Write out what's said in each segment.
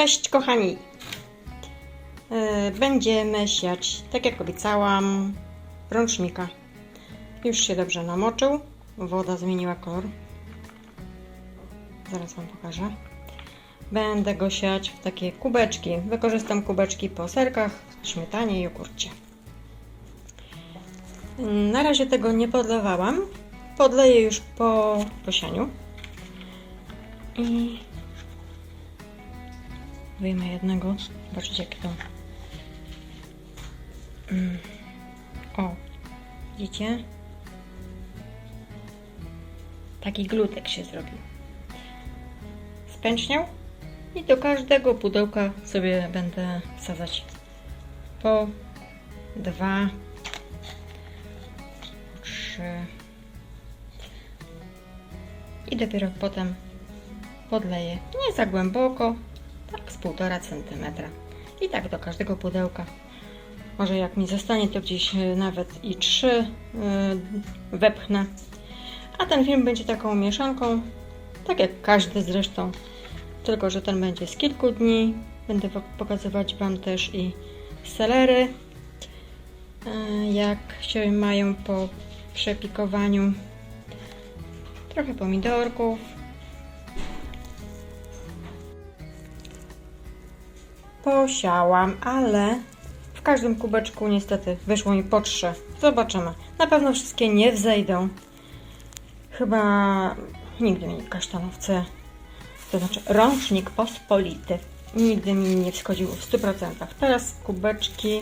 Cześć kochani! E, Będziemy siać, tak jak obiecałam, rącznika. Już się dobrze namoczył. Woda zmieniła kolor. Zaraz Wam pokażę. Będę go siać w takie kubeczki. Wykorzystam kubeczki po serkach, śmietanie i jogurcie. Na razie tego nie podlewałam. Podleję już po posianiu. I wyjmę jednego. Zobaczcie jakie to. Mm. O, widzicie? Taki glutek się zrobił. Spęczniał i do każdego pudełka sobie będę wsadzać po dwa, trzy i dopiero potem podleję nie za głęboko, z półtora centymetra. I tak do każdego pudełka. Może jak mi zostanie, to gdzieś y, nawet i trzy y, wepchnę. A ten film będzie taką mieszanką, tak jak każdy zresztą. Tylko, że ten będzie z kilku dni. Będę pokazywać Wam też i selery, y, jak się mają po przepikowaniu. Trochę pomidorków, posiałam, ale w każdym kubeczku niestety wyszło mi po trzy. Zobaczymy. Na pewno wszystkie nie wzejdą. Chyba nigdy mi kasztanowce, to znaczy rącznik pospolity, nigdy mi nie wschodził w 100%. Teraz kubeczki.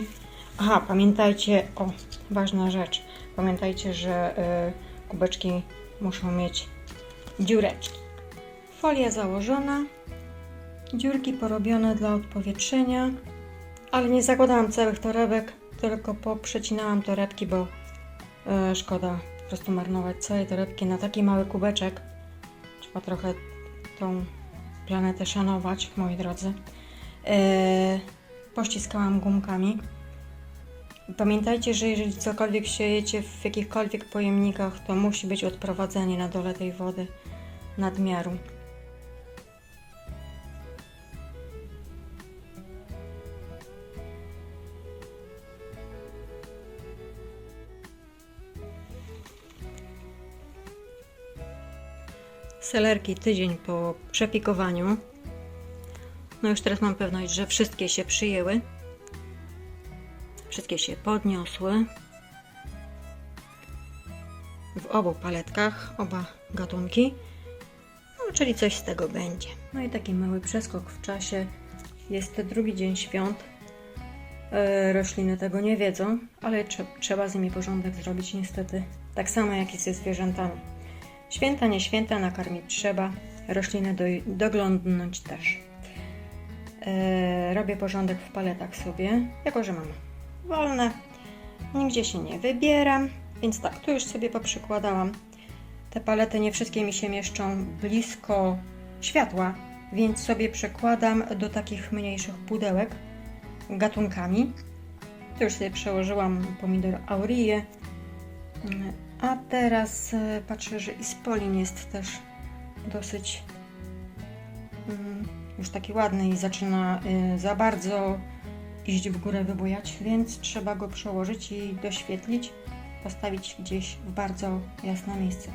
Aha, pamiętajcie, o, ważna rzecz. Pamiętajcie, że y, kubeczki muszą mieć dziureczki. Folia założona, dziurki porobione dla odpowietrzenia, ale nie zakładałam całych torebek, tylko poprzecinałam torebki, bo e, szkoda po prostu marnować całe torebki na taki mały kubeczek. Trzeba trochę tą planetę szanować, moi drodzy. E, pościskałam gumkami. Pamiętajcie, że jeżeli cokolwiek siejecie w jakichkolwiek pojemnikach, to musi być odprowadzenie na dole tej wody nadmiaru. Selerki tydzień po przepikowaniu. No już teraz mam pewność, że wszystkie się przyjęły. Wszystkie się podniosły. W obu paletkach, oba gatunki. No, czyli coś z tego będzie. No i taki mały przeskok w czasie. Jest drugi dzień świąt. E, rośliny tego nie wiedzą, ale trze- trzeba z nimi porządek zrobić niestety. Tak samo jak i ze zwierzętami. Święta, nie święta, nakarmić trzeba, rośliny do, doglądnąć też. E, robię porządek w paletach sobie, jako że mam wolne, nigdzie się nie wybieram, więc tak, tu już sobie poprzykładałam. Te palety nie wszystkie mi się mieszczą blisko światła, więc sobie przekładam do takich mniejszych pudełek gatunkami. Tu już sobie przełożyłam pomidor aurie, a teraz e, patrzę, że Ispolin jest też dosyć mm, już taki ładny i zaczyna y, za bardzo iść w górę wybujać, więc trzeba go przełożyć i doświetlić, postawić gdzieś w bardzo jasne miejsce.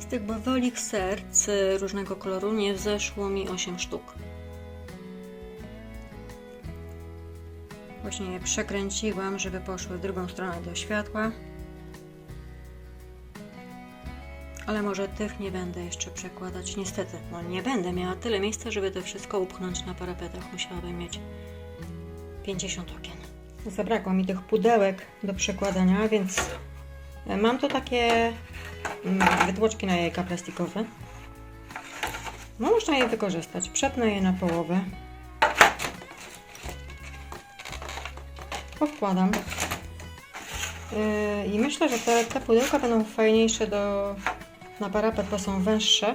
Z tych bawolich serc różnego koloru nie wzeszło mi 8 sztuk. Właśnie je przekręciłam, żeby poszły w drugą stronę do światła. Ale może tych nie będę jeszcze przekładać. Niestety, no nie będę miała tyle miejsca, żeby to wszystko upchnąć na parapetach. Musiałabym mieć 50 okien. Zabrakło mi tych pudełek do przekładania, więc mam tu takie mm, wytłoczki na jajka plastikowe. No można je wykorzystać. Przepnę je na połowę. Powkładam. Yy, I myślę, że te, te pudełka będą fajniejsze do, na parapet, bo są węższe.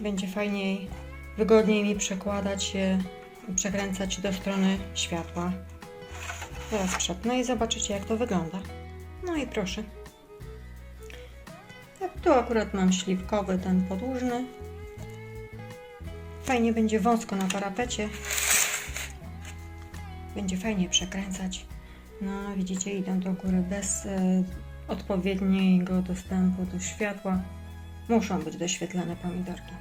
Będzie fajniej wygodniej mi przekładać je, przekręcać do strony światła. Teraz przepnę i zobaczycie jak to wygląda. No i proszę. Tu akurat mam śliwkowy, ten podłużny. Fajnie będzie wąsko na parapecie. Będzie fajnie przekręcać. No, widzicie, idą do góry bez e, odpowiedniego dostępu do światła. Muszą być doświetlane pomidorki.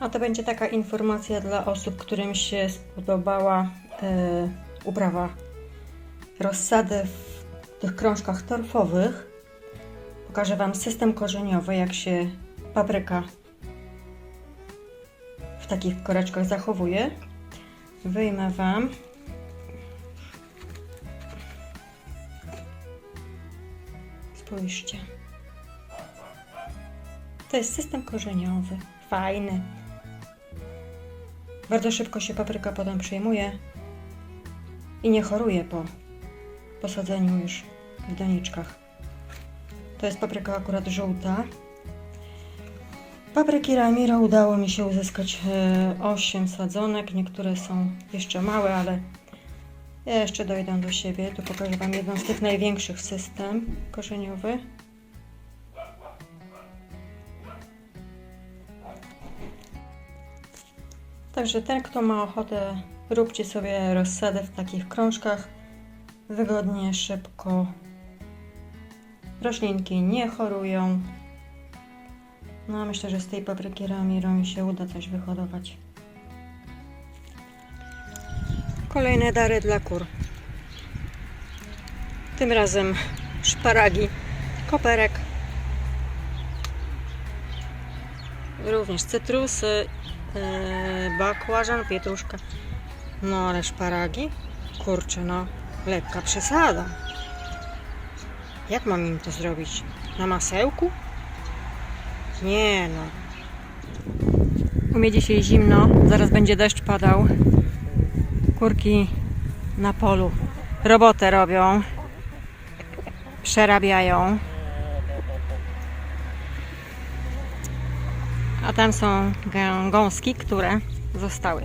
A to będzie taka informacja dla osób, którym się spodobała e, uprawa rozsady w tych krążkach torfowych. Pokażę Wam system korzeniowy, jak się papryka w takich koreczkach zachowuje. Wyjmę Wam. Spójrzcie. To jest system korzeniowy. Fajny. Bardzo szybko się papryka potem przyjmuje i nie choruje po posadzeniu już w doniczkach. To jest papryka akurat żółta. Papryki Ramiro udało mi się uzyskać 8 sadzonek. Niektóre są jeszcze małe, ale jeszcze dojdą do siebie. Tu pokażę Wam jedną z tych największych system korzeniowy. Także ten, kto ma ochotę, róbcie sobie rozsadę w takich krążkach. Wygodnie, szybko. Roślinki nie chorują. No, myślę, że z tej papryki Ramiro mi się uda coś wyhodować. Kolejne dary dla kur. Tym razem szparagi, koperek, również cytrusy, yy, bakłażan, pietruszka. No ale szparagi? Kurczę, no lekka przesada. Jak mam im to zrobić? Na masełku? Nie no. U mnie dzisiaj zimno, zaraz będzie deszcz padał. Kurki na polu robotę robią. Przerabiają. A tam są gąski, które zostały.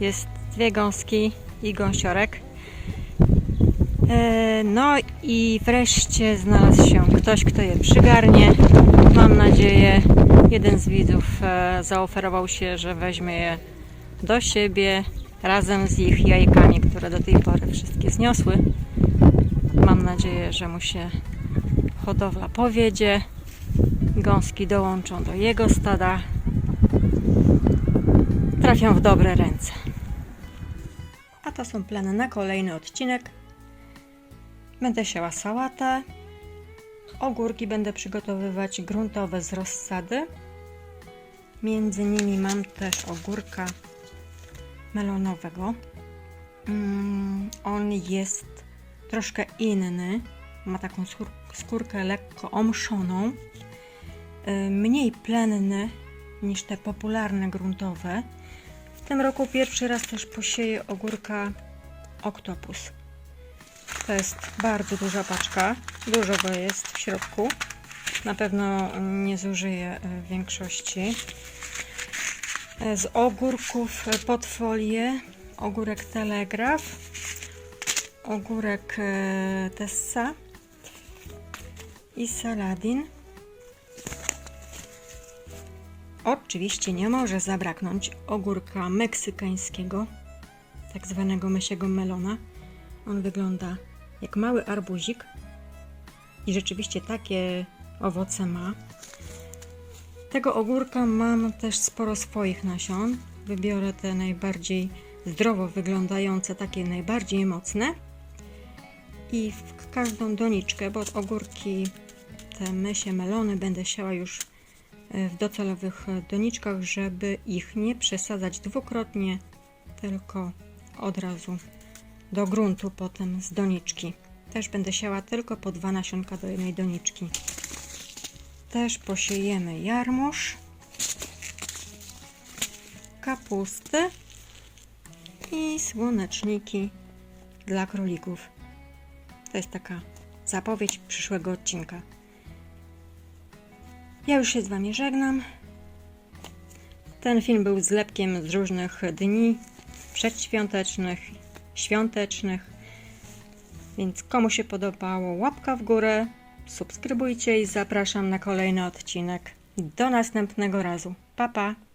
Jest dwie gąski i gąsiorek. E, No i wreszcie znalazł się ktoś, kto je przygarnie. Mam nadzieję, jeden z widzów e, zaoferował się, że weźmie je do siebie razem z ich jajkami, które do tej pory wszystkie zniosły. Mam nadzieję, że mu się hodowla powiedzie. Gąski dołączą do jego stada. Trafią w dobre ręce. A to są plany na kolejny odcinek. Będę siała sałatę. Ogórki będę przygotowywać gruntowe z rozsady. Między nimi mam też ogórka melonowego. Mm, on jest troszkę inny. Ma taką skór- skórkę lekko omszoną. Y, Mniej plenny niż te popularne gruntowe. W tym roku pierwszy raz też posieję ogórka Octopus. To jest bardzo duża paczka. Dużo go jest w środku. Na pewno nie zużyję e, większości. E, Z ogórków e, pod folię ogórek Telegraf, ogórek Tessa i Saladin. Oczywiście nie może zabraknąć ogórka meksykańskiego, tak zwanego mysiego melona. On wygląda jak mały arbuzik i rzeczywiście takie owoce ma. Tego ogórka mam też sporo swoich nasion. Wybiorę te najbardziej zdrowo wyglądające, takie najbardziej mocne. I w każdą doniczkę, bo ogórki, te mysie melony będę siała już e, w docelowych doniczkach, żeby ich nie przesadzać dwukrotnie, tylko od razu do gruntu potem z doniczki. Też będę siała tylko po dwa nasionka do jednej doniczki. Też posiejemy jarmuż, kapustę i słoneczniki dla królików. To jest taka zapowiedź przyszłego odcinka. Ja już się z Wami żegnam. Ten film był zlepkiem z różnych dni przedświątecznych, świątecznych. Więc komu się podobało, łapka w górę, subskrybujcie i zapraszam na kolejny odcinek. Do następnego razu. Pa pa!